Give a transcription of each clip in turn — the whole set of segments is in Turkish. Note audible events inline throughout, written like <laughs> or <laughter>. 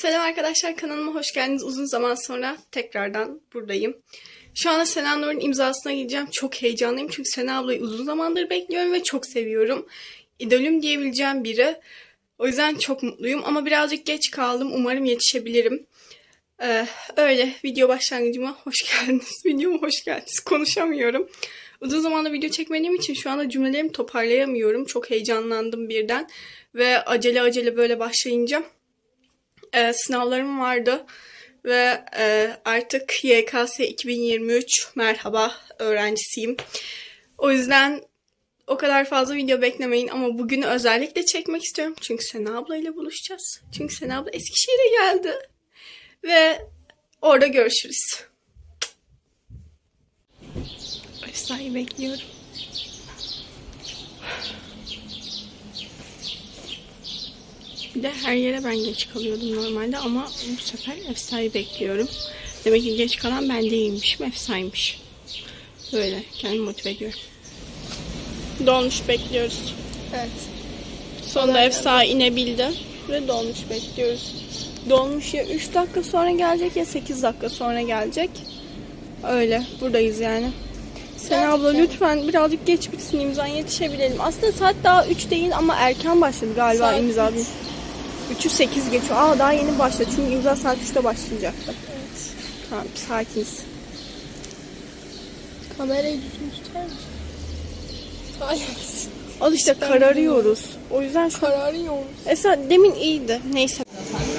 Selam arkadaşlar kanalıma hoş geldiniz. Uzun zaman sonra tekrardan buradayım. Şu anda Sena Nur'un imzasına gideceğim. Çok heyecanlıyım çünkü Sena ablayı uzun zamandır bekliyorum ve çok seviyorum. İdolüm diyebileceğim biri. O yüzden çok mutluyum ama birazcık geç kaldım. Umarım yetişebilirim. Ee, öyle video başlangıcıma hoş geldiniz. <laughs> Videoma hoş geldiniz. Konuşamıyorum. Uzun zamandır video çekmediğim için şu anda cümlelerimi toparlayamıyorum. Çok heyecanlandım birden. Ve acele acele böyle başlayınca e, sınavlarım vardı ve e, artık YKS 2023 merhaba öğrencisiyim. O yüzden o kadar fazla video beklemeyin ama bugünü özellikle çekmek istiyorum. Çünkü Sena abla ile buluşacağız. Çünkü Sena abla Eskişehir'e geldi. Ve orada görüşürüz. Esra'yı bekliyorum. Bir de her yere ben geç kalıyordum normalde ama bu sefer Efsa'yı bekliyorum. Demek ki geç kalan ben değilmişim, Efsa'ymış. Böyle kendimi motive ediyorum. Dolmuş bekliyoruz. Evet. Sonunda Efsa inebildi ve dolmuş bekliyoruz. Dolmuş ya 3 dakika sonra gelecek ya 8 dakika sonra gelecek. Öyle buradayız yani. Sen abla lütfen birazcık geç bitsin imzan yetişebilelim. Aslında saat daha 3 değil ama erken başladı galiba Saat imza. 3'ü 8 geçiyor. Aa daha yeni başladı çünkü imza saat 3'te başlayacaktı. Evet. Tamam sakiniz. Kamerayı düzgün tutar mısın? Al işte kararıyoruz. O yüzden şu Kararıyor. Esra demin iyiydi. Neyse.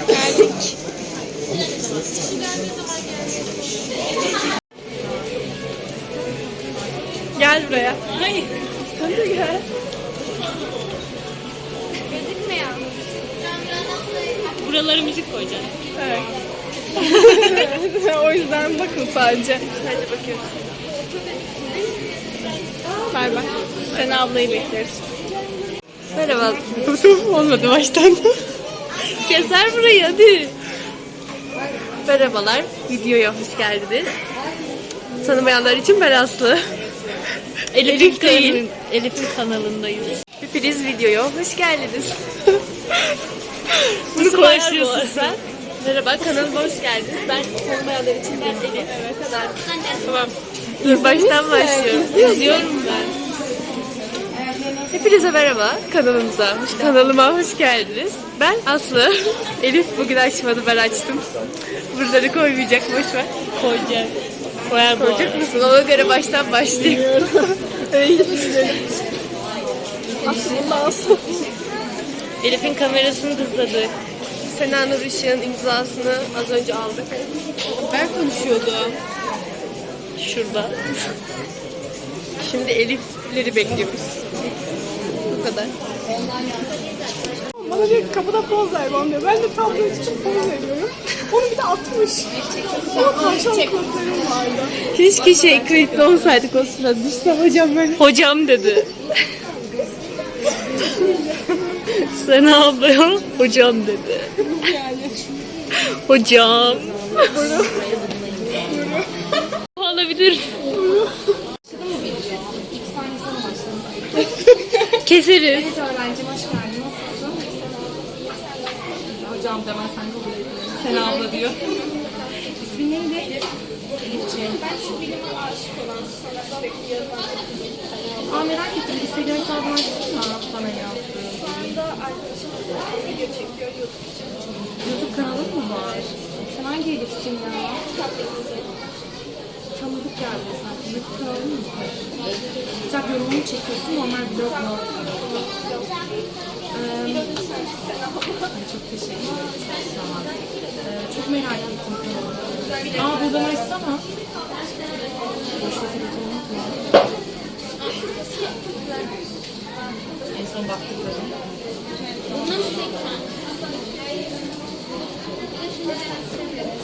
Geldik. Gel buraya. Hayır. Sen de gel. Buralara müzik koyacağım. Evet. <laughs> o yüzden bakın sadece. Hadi bakıyoruz. Bay bay. Sena ablayı bekleriz. Merhaba. <laughs> Olmadı baştan. <laughs> Keser burayı hadi. Merhabalar. Videoya hoş geldiniz. Tanımayanlar için ben Aslı. Elif, değil. Elif'in kanalındayız. Hepiniz videoya hoş geldiniz. <laughs> Bunu konuşuyorsun sen. Merhaba kanalıma hoş geldiniz. Ben tanımayanlar için ben Elif. Evet. kadar. Tamam. İlk baştan başlıyorum. İzliyorum ben. Hepinize merhaba kanalımıza, hoş, kanalıma hoş geldiniz. Ben Aslı. <laughs> Elif bugün açmadı, ben açtım. Buraları koymayacak, boş ver. Koyacak. Koyar Koyacak mısın? Ona göre baştan başlayayım. <laughs> Aslında asıl. Elif'in kamerasını hızladık. Sena Nur Işık'ın imzasını az önce aldık. Ben konuşuyordum. Şurada. Şimdi Elif'leri bekliyoruz. Bu kadar. Bana diyor ki kapıda poz ver bana diyor. Ben de tablo için poz veriyorum. Onu bir de atmış. Ama tavşan kulaklarım vardı. Keşke şey kayıtlı olsaydık o sırada. Düşse hocam ben. Hocam dedi. Sana ablaya hocam dedi. hocam. Olabilir. Keseriz. öğrencim hoş geldin. Hocam demem sen de oluyor. Sen abla diyor. İsmin neydi? Elifciğim. Ben şu bilime aşık olan sonra sürekli yazan Aa merak ettim. Instagram hesabını açsana bana yazdığın. Video çekiyor YouTube için. YouTube kanalın mı var? Sen hangi Elif'sin ya? Kitap Elif'si. Tanıdık geldi sanki. YouTube kanalın mı var? Kitap yorumunu çekiyorsun. Normal vlog mu? Ee, çok teşekkür ederim. Ee, çok merak ettim. Aa buradan açsana. Boşta telefonumuz var. En son baktıklarım.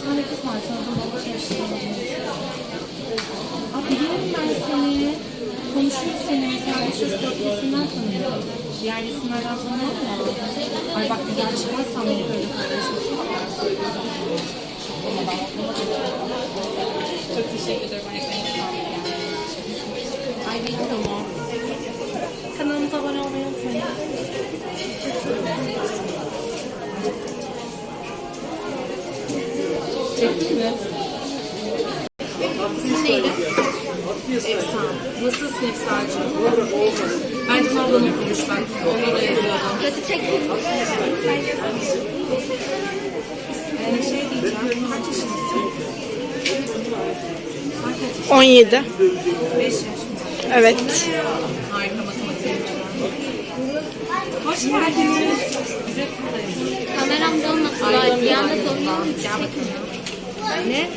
Sana ne kız var? Sana bunu bakmıştım. Aa biliyorum ben seni. Konuşuyoruz seni mesela 500 podcast'inden tanıyorum. Diğer resimlerden tanıyorum mu? Ay bak güzel çıkarsan beni böyle. Okumuş ben. Onlara yazıyordum. Kötü çektim. Yani şey diyeceğim. Kaç yaşındasın? 17. 5 yaş mı? Evet. Harika matematiğim Hoş geldiniz. Bize Kameramda olmasın bari. Bir anda donuyor. Ne?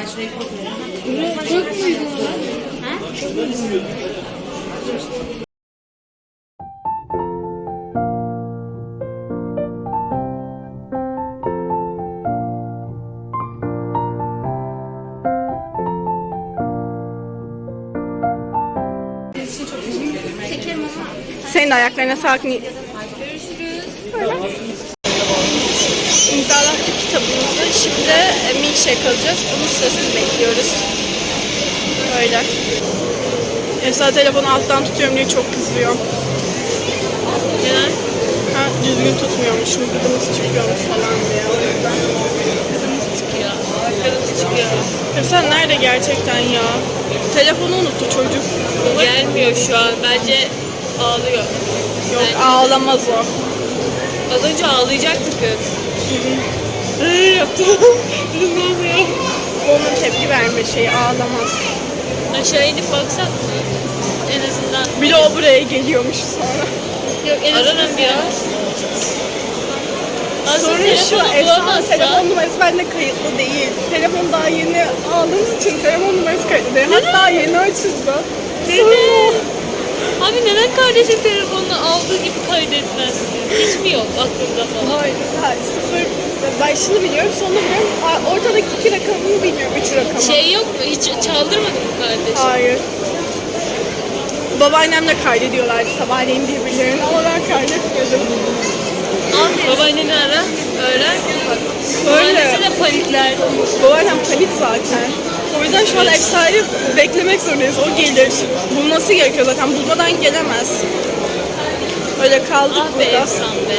Ben şurayı koyayım. Çok uygun. Ha? Ayaklarına sağlık. Görüşürüz. İmzalattık kitabımızı. Şimdi e, milkshake alacağız. Onun sırasını bekliyoruz. Öyle. Esra telefonu alttan tutuyorum diye çok kızıyor. Neden? Ha, düzgün tutmuyormuşum, gıdımız çıkıyormuş falan diye. O yüzden. Çıkıyor. Kırmızı çıkıyor. Esra nerede gerçekten ya? Telefonu unuttu çocuk. Gelmiyor şu an. Bence ağlıyor. Yok ağlamaz o. Az önce ağlayacaktı kız. yaptı. <laughs> ne oluyor? Onun tepki verme şeyi ağlamaz. Aşağı inip baksak mı? En azından. Bir de o buraya geliyormuş sonra. Yok en azından biraz. Aslında Sorun şu, telefonu Esra'nın bulamazsa. telefon numarası bende kayıtlı değil. Telefon daha yeni aldığımız için telefon numarası kayıtlı değil. Hatta yeni açıldı. Sorun o. Abi neden kardeşin telefonunu aldığı gibi kaydetmez? Hiç mi yok aklında falan? Hayır, hayır, sıfır başını biliyorum, sonunu biliyorum. Ortadaki iki rakamını bilmiyorum, üç rakamı. Şey yok mu? Hiç çaldırmadı mı kardeşin? Hayır. Babaannemle kaydediyorlardı sabahleyin birbirlerini ama ben kaydetmedim. Abi babaanneni ara, öğren. Bak. Öyle. Babaannesi de panikler. Babaannem panik zaten. O yüzden şu an efsane beklemek zorundayız. O gelir. Bulması gerekiyor zaten. Bulmadan gelemez. Öyle kaldık Ah be burada. efsan be.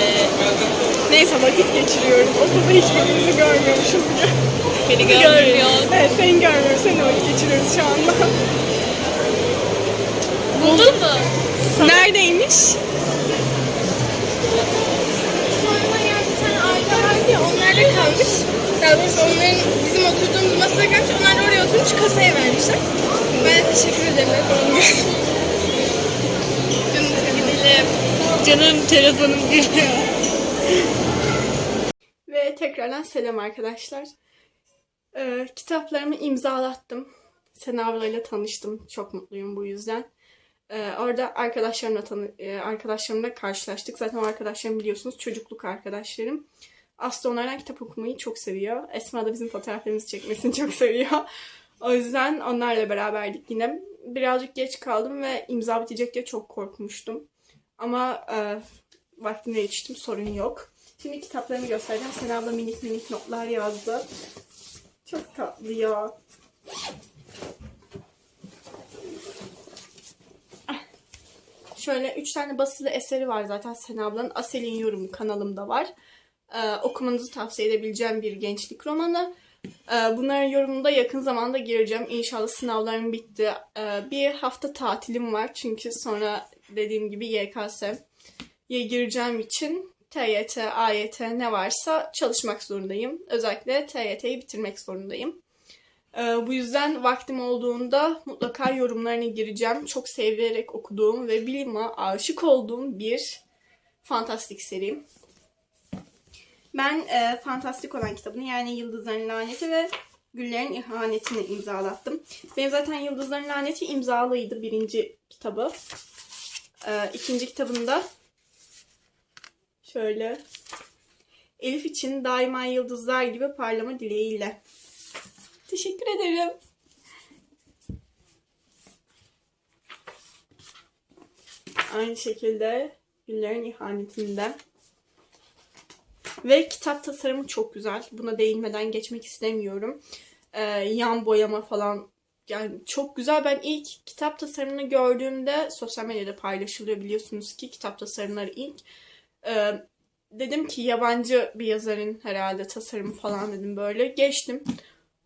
Neyse vakit geçiriyoruz. Okulda hiçbirimizi görmüyormuşuz. Beni görmüyor. evet seni görmüyoruz. Seni vakit geçiriyoruz şu anda. Buldun mu? Neredeymiş? Sonra yani bir tane aile vardı ya onlarda kalmış. Daha doğrusu onların bizim oturduğumuz masaya gelmiş. Onlar da oraya oturmuş kasaya vermişler. Ben de teşekkür ederim. <laughs> Canım telefonum geliyor. Ve tekrardan selam arkadaşlar. Ee, kitaplarımı imzalattım. Sena ablayla tanıştım. Çok mutluyum bu yüzden. Ee, orada arkadaşlarımla tanı e, arkadaşlarımla karşılaştık. Zaten o arkadaşlarım biliyorsunuz çocukluk arkadaşlarım. Aslı onlardan kitap okumayı çok seviyor. Esma da bizim fotoğraflarımızı çekmesini çok seviyor. O yüzden onlarla beraberdik yine. Birazcık geç kaldım ve imza bitecek diye çok korkmuştum. Ama e, vaktine yetiştim sorun yok. Şimdi kitaplarımı göstereceğim. Sena abla minik minik notlar yazdı. Çok tatlı ya. Şöyle üç tane basılı eseri var zaten Sena ablanın. Asel'in yorumu kanalımda var. Ee, okumanızı tavsiye edebileceğim bir gençlik romanı. Ee, bunların yorumunu da yakın zamanda gireceğim. İnşallah sınavlarım bitti. Ee, bir hafta tatilim var çünkü sonra dediğim gibi YKS'ye gireceğim için TYT, AYT ne varsa çalışmak zorundayım. Özellikle TYT'yi bitirmek zorundayım. Ee, bu yüzden vaktim olduğunda mutlaka yorumlarına gireceğim. Çok severek okuduğum ve bilime aşık olduğum bir fantastik seri. Ben e, fantastik olan kitabını yani Yıldızların Laneti ve Güllerin İhanetini imzalattım. Benim zaten Yıldızların Laneti imzalıydı birinci kitabı. Ee, ikinci kitabında şöyle Elif için daima yıldızlar gibi parlama dileğiyle. Teşekkür ederim. Aynı şekilde Güllerin İhanetinde. Ve kitap tasarımı çok güzel. Buna değinmeden geçmek istemiyorum. Ee, yan boyama falan yani çok güzel. Ben ilk kitap tasarımını gördüğümde sosyal medyada paylaşılıyor biliyorsunuz ki kitap tasarımları ilk. Ee, dedim ki yabancı bir yazarın herhalde tasarımı falan dedim böyle. Geçtim.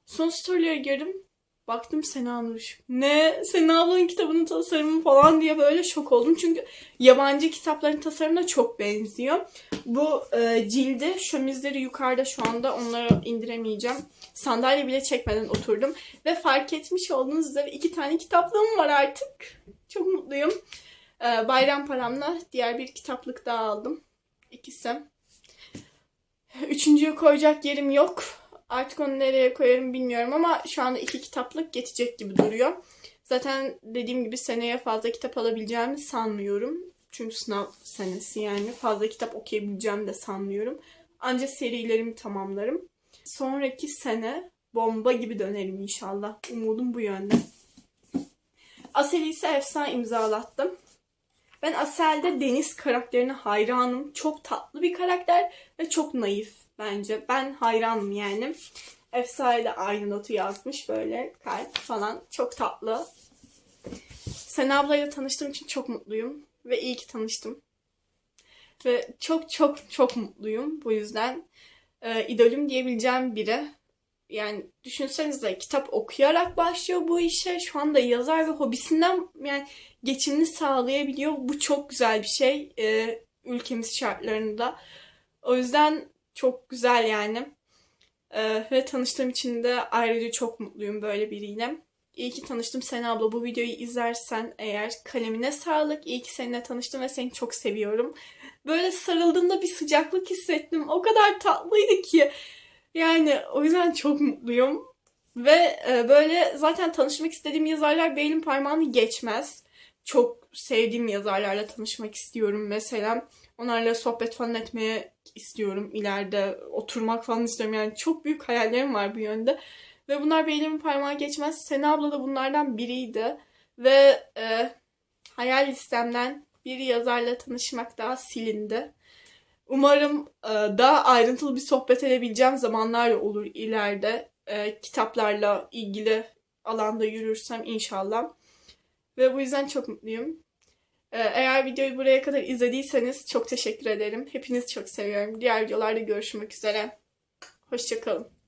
Son storylere girdim. Baktım Sena Nur. Ne? Sena ablanın kitabının tasarımı falan diye böyle şok oldum. Çünkü yabancı kitapların tasarımına çok benziyor. Bu e, cildi şömizleri yukarıda şu anda onları indiremeyeceğim. Sandalye bile çekmeden oturdum. Ve fark etmiş olduğunuz üzere iki tane kitaplığım var artık. Çok mutluyum. E, bayram paramla diğer bir kitaplık daha aldım. İkisi. Üçüncüyü koyacak yerim yok. Artık onu nereye koyarım bilmiyorum ama şu anda iki kitaplık yetecek gibi duruyor. Zaten dediğim gibi seneye fazla kitap alabileceğimi sanmıyorum. Çünkü sınav senesi yani fazla kitap okuyabileceğimi de sanmıyorum. Ancak serilerimi tamamlarım. Sonraki sene bomba gibi dönerim inşallah. Umudum bu yönde. Asel'i ise efsane imzalattım. Ben Asel'de Deniz karakterine hayranım. Çok tatlı bir karakter ve çok naif bence. Ben hayranım yani. Efsane aynı notu yazmış böyle kalp falan. Çok tatlı. Sena ablayla tanıştığım için çok mutluyum. Ve iyi ki tanıştım. Ve çok çok çok mutluyum. Bu yüzden e, idolüm diyebileceğim biri. Yani düşünsenize kitap okuyarak başlıyor bu işe. Şu anda yazar ve hobisinden yani geçimini sağlayabiliyor. Bu çok güzel bir şey e, ülkemiz şartlarında. O yüzden çok güzel yani. E, ve tanıştığım için de ayrıca çok mutluyum böyle biriyle. İyi ki tanıştım Sena abla. Bu videoyu izlersen eğer kalemine sağlık. İyi ki seninle tanıştım ve seni çok seviyorum. Böyle sarıldığımda bir sıcaklık hissettim. O kadar tatlıydı ki. Yani o yüzden çok mutluyum. Ve e, böyle zaten tanışmak istediğim yazarlar beynim parmağını geçmez. Çok sevdiğim yazarlarla tanışmak istiyorum mesela. Onlarla sohbet falan etmeye istiyorum ileride. Oturmak falan istiyorum. Yani çok büyük hayallerim var bu yönde. Ve bunlar beynimin parmağı geçmez. Sena abla da bunlardan biriydi. Ve e, hayal listemden bir yazarla tanışmak daha silindi. Umarım e, daha ayrıntılı bir sohbet edebileceğim zamanlar olur ileride. E, kitaplarla ilgili alanda yürürsem inşallah. Ve bu yüzden çok mutluyum. E, eğer videoyu buraya kadar izlediyseniz çok teşekkür ederim. Hepinizi çok seviyorum. Diğer videolarda görüşmek üzere. Hoşçakalın.